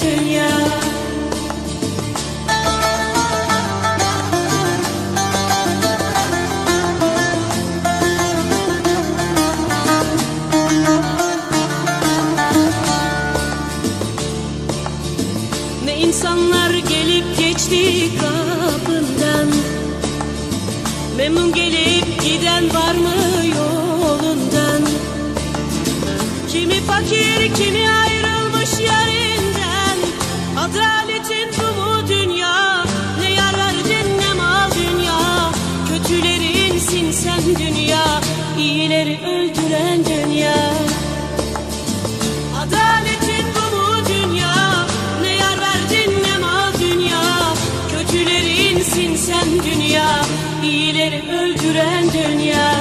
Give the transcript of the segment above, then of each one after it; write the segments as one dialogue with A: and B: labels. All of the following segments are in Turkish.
A: tentunya Hileri öldüren dünya.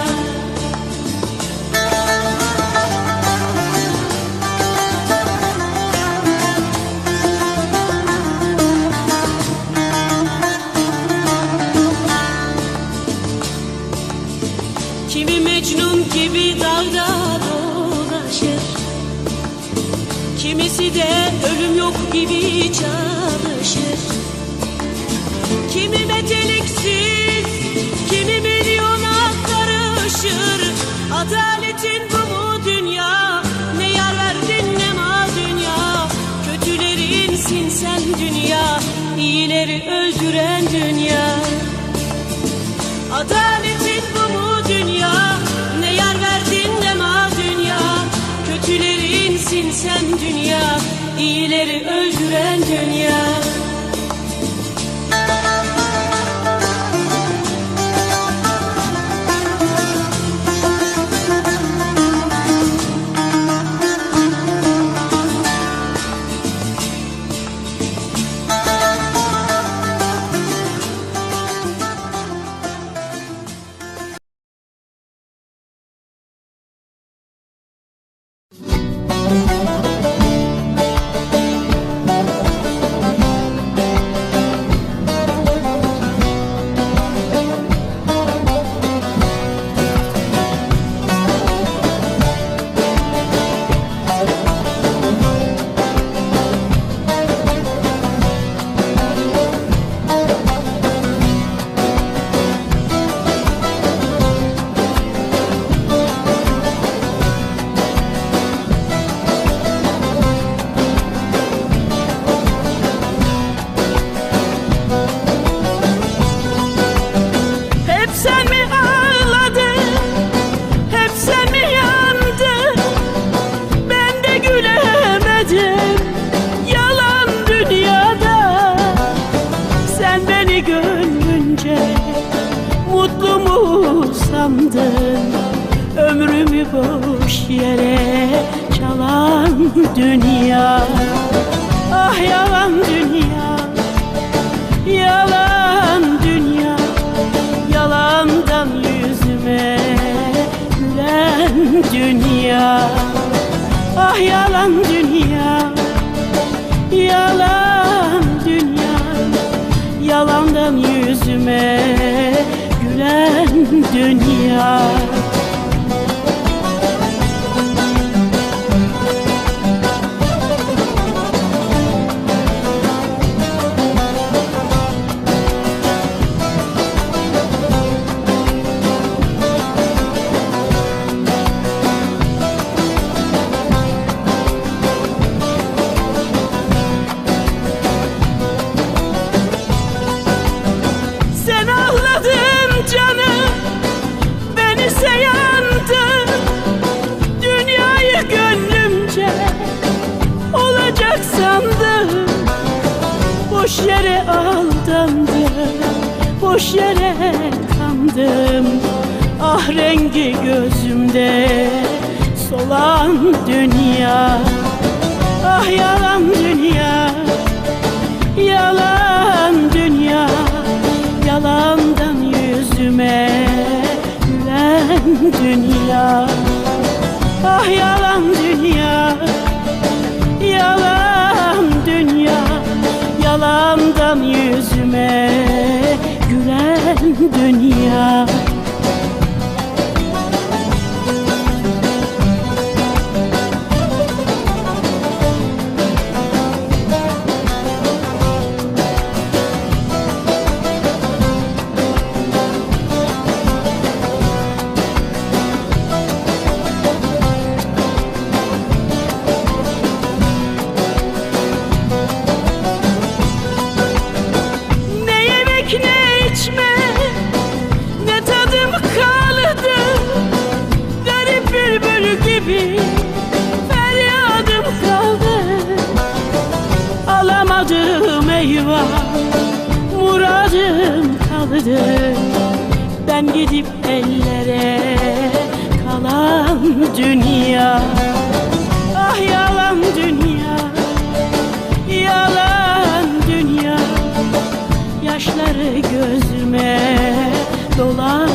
A: Kimi Mecnun gibi dalda dolaşır Kimisi de ölüm yok gibi çalışır. Kimi meteliksiz Adaletin bu mu dünya? Ne yar verdin ne ma dünya? Kötülerinsin sen dünya İyileri öldüren dünya. Adaletin bu mu dünya? Ne yar verdin ne ma dünya? Kötülerinsin sen dünya İyileri öldüren dünya. Ah yalan dünya. Yalan dünya. Yalandan yüzüme Gülen dünya. Boş yere aldandım Boş yere kandım. Ah rengi gözümde Solan dünya Ah yalan dünya Yalan dünya. Yalandan yüzüme Gülen dünya Ah yalan dünya. Yalandan yüzüme gülen dünya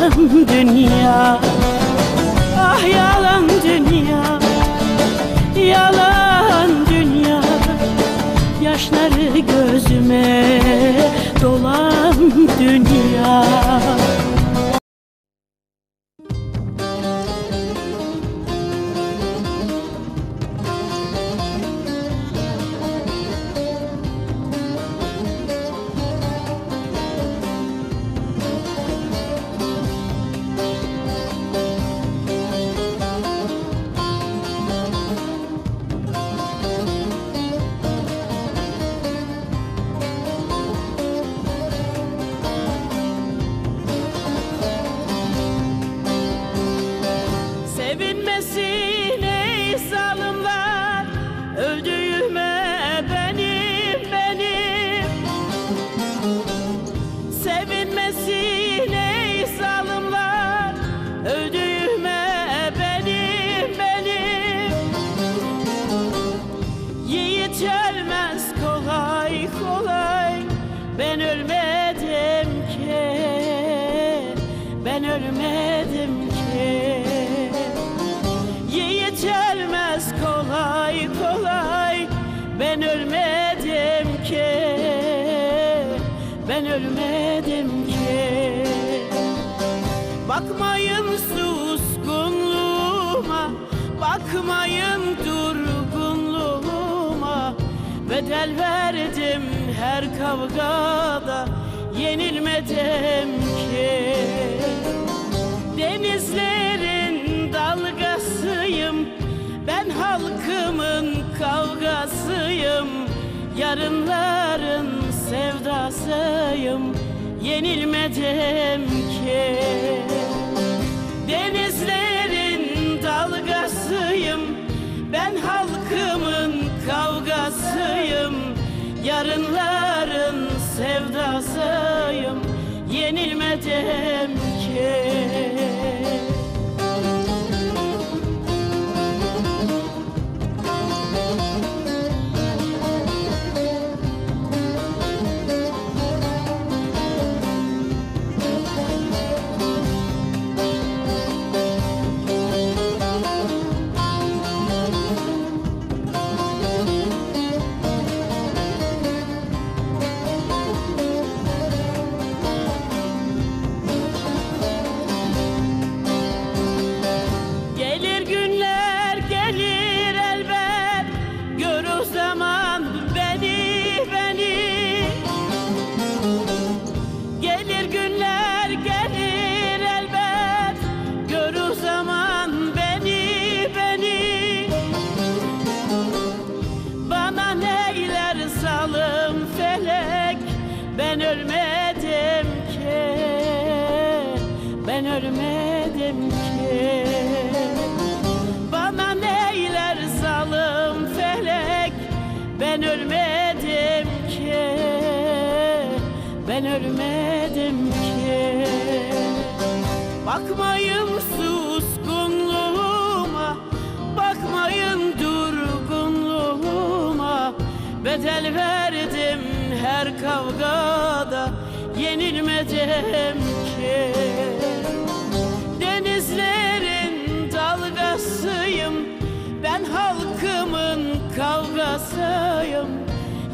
A: dolan dünya. Ah yalan dünya. Yalan dünya. Yaşları gözüme dolan dünya Bedel verdim her kavgada Yenilmedim ki. Denizlerin dalgasıyım Ben halkımın kavgasıyım Yarınların sevdasıyım Yenilmedim ki. Denizlerin Yarınların sevdasıyım. Yenilmedim ki Ben ölmedim ki. Ben ölmedim ki. Bakmayın suskunluğuma Bakmayın durgunluğuma. Bedel verdim her kavgada Yenilmedim kavgasıyım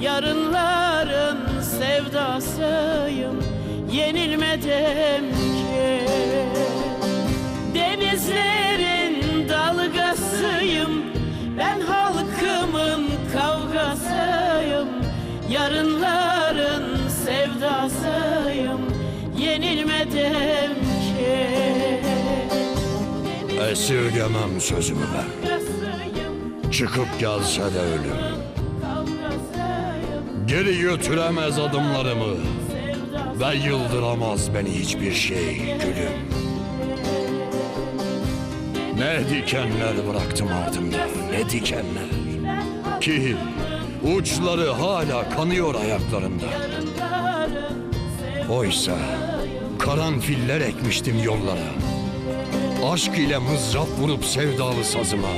A: Yarınların sevdasıyım. Yenilmedem ki. Denizlerin dalgasıyım. Ben halkımın kavgasıyım. Yarınların sevdasıyım. Yenilmedem ki.
B: Esirgemem sözümü ben. Çıkıp gelse de ölüm. Geri götüremez adımlarımı. Ve yıldıramaz beni hiçbir şey gülüm. Ne dikenler bıraktım ardımda, ne dikenler. Ki uçları hala kanıyor ayaklarımda. Oysa karanfiller ekmiştim yollara. Aşk ile mızrap vurup sevdalı sazıma.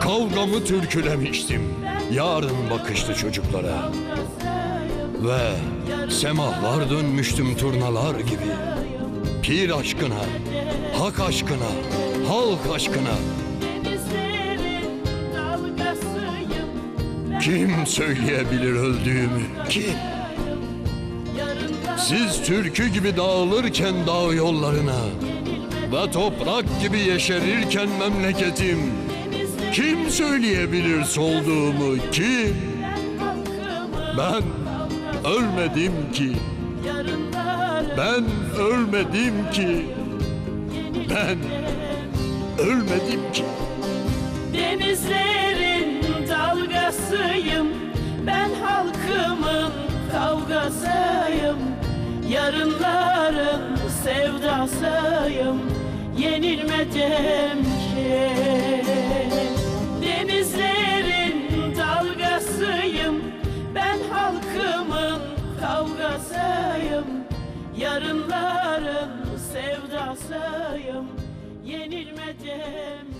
B: Kavgamı türkülemiştim. Yarın bakışlı çocuklara. Ve semahlar dönmüştüm turnalar gibi. Pir aşkına, hak aşkına, halk aşkına. Kim söyleyebilir öldüğümü? Kim? Siz türkü gibi dağılırken dağ yollarına ve toprak gibi yeşerirken memleketim kim söyleyebilir solduğumu? Kim? Ben ölmedim ki. Ben ölmedim ki. Ben ölmedim ki.
A: Denizlerin dalgasıyım. Ben halkımın kavgasıyım. Yarınların sevdasıyım. Yenilmedim ki Denizlerin dalgasıyım. Ben halkımın kavgasıyım. Yarınların sevdasıyım. Yenilmedim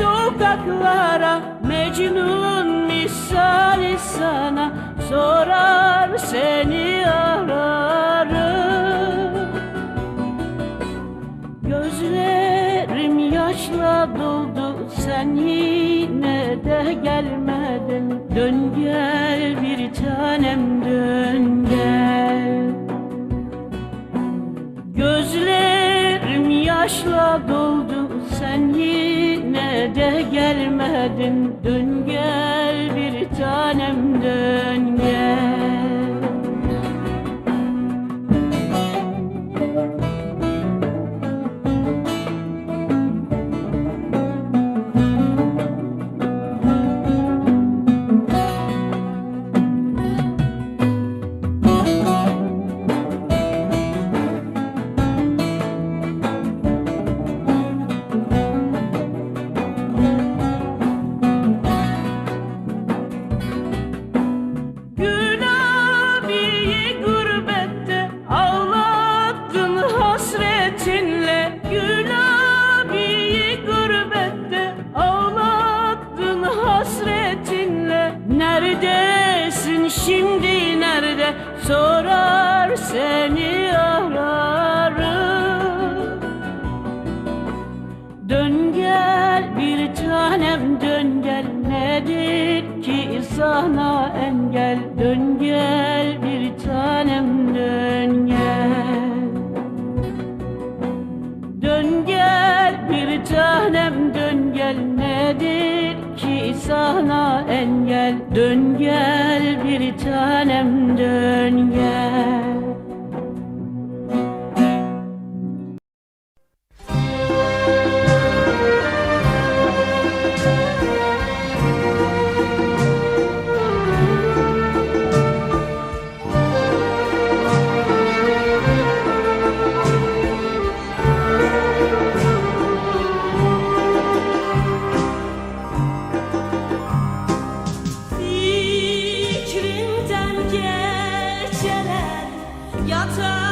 A: uzaklara Mecnun misali sana Sorar seni ararım. Gözlerim yaşla doldu sen yine de gelmedin. Dön gel bir tanem dön gel. Gözlerim yaşla doldu sen yine de gelmedin Dön gel bir tanem dön sana engel Dön gel bir tanem dön gel. Dön gel bir tanem dön gel nedir ki sana engel? Dön gel bir tanem dön gel matter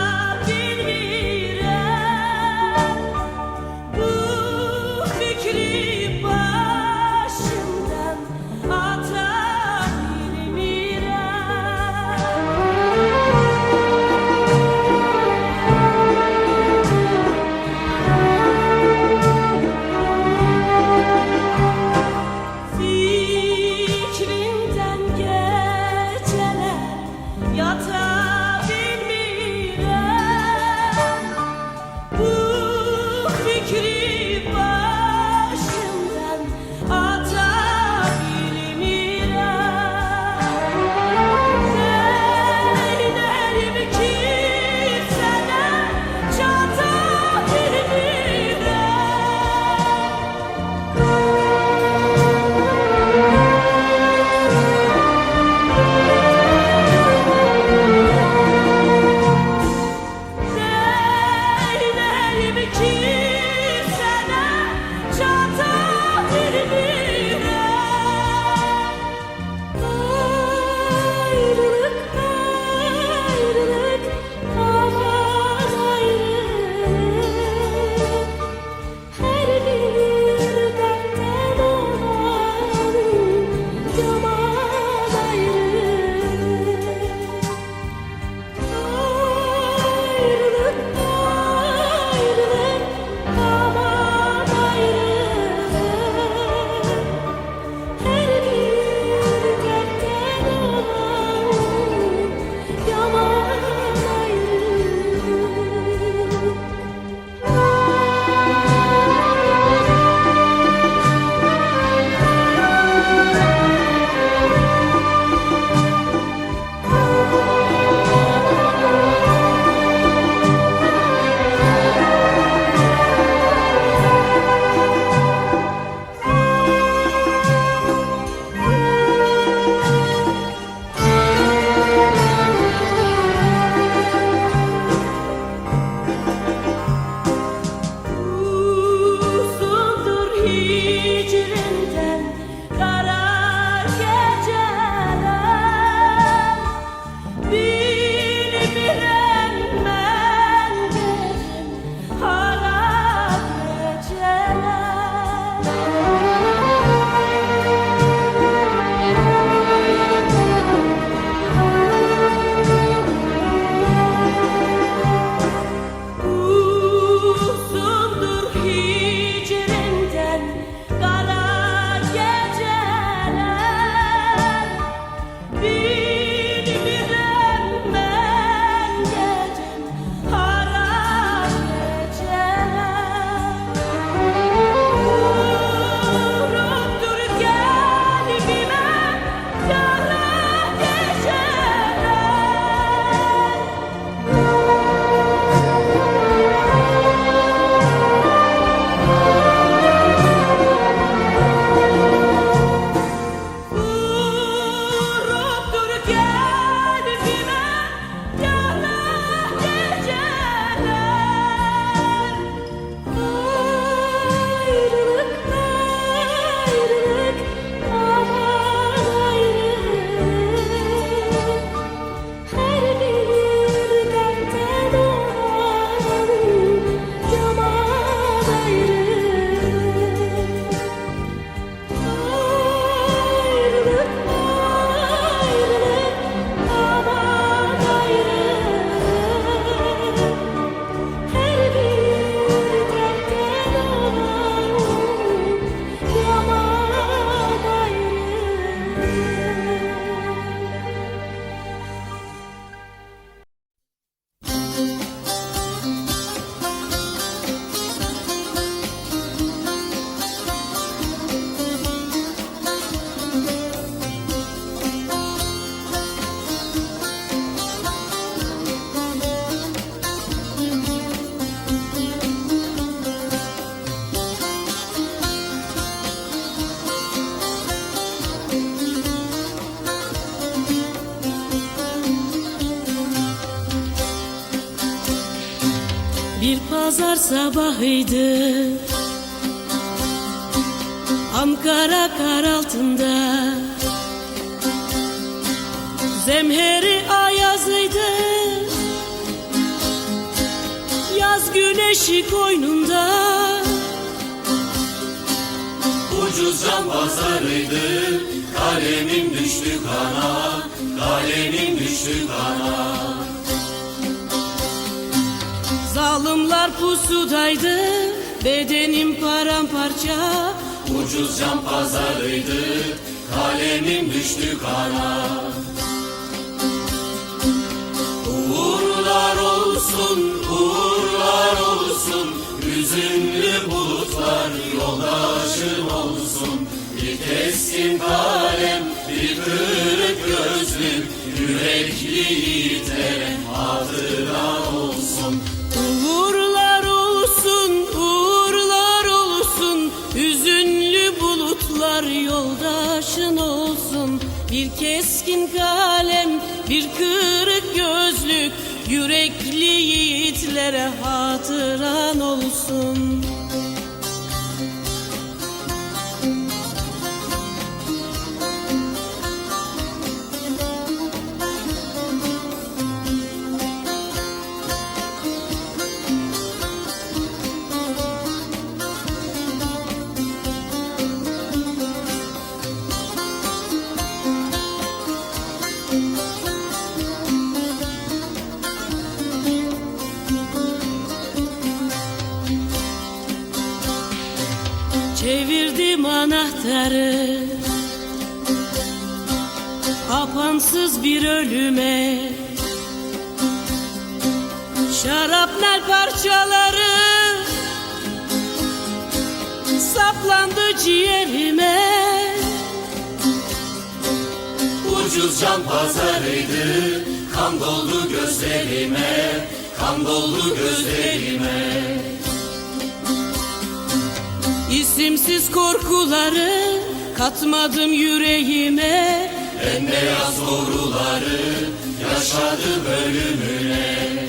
A: sabahıydı. Ankara kar altında. Zemheri ayazıydı. Yaz güneşi koynunda.
C: Ucuz can pazarıydı. Kalemim düştü kana Kalemim düştü kana
A: Zalimler pusudaydı Bedenim paramparça
C: Ucuz can pazarıydı Kalemim düştü kana. Uğurlar olsun, uğurlar olsun Hüzünlü bulutlar yoldaşım olsun. Bir keskin kalem, bir kırık gözlüm Yürekli yiğitlere hatıra olsun
A: Apansız bir ölüme. Şarapnel parçaları. Saplandı ciğerime.
C: Ucuz can pazarıydı Kan doldu gözlerime Kan doldu gözlerime.
A: İsimsiz korkuları Katmadım yüreğime
C: Bembeyaz doğruları Yaşadı bölümüne.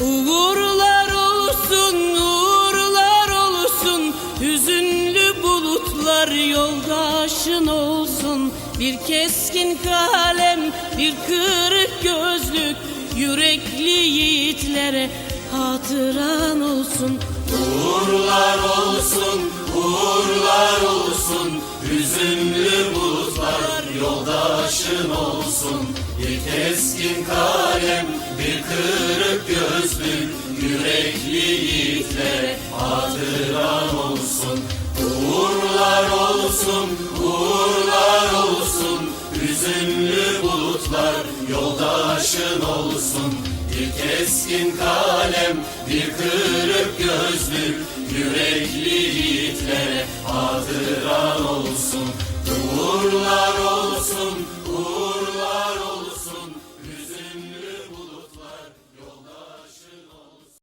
A: Uğurlar olsun, uğurlar olsun. Hüzünlü bulutlar yoldaşın olsun. Bir keskin kalem, bir kırık gözlük. Yürekli yiğitlere hatıran olsun.
C: Uğurlar olsun, uğurlar olsun Hüzünlü bulutlar yoldaşın olsun. Bir keskin kalem, bir kırık gözlük Yürekli yiğitlere hatıran olsun. Uğurlar olsun, uğurlar olsun. Hüzünlü bulutlar yoldaşın olsun. Bir keskin kalem, bir kırık gözlük yürekli yiğitlere hatıra olsun, uğurlar olsun, uğurlar olsun.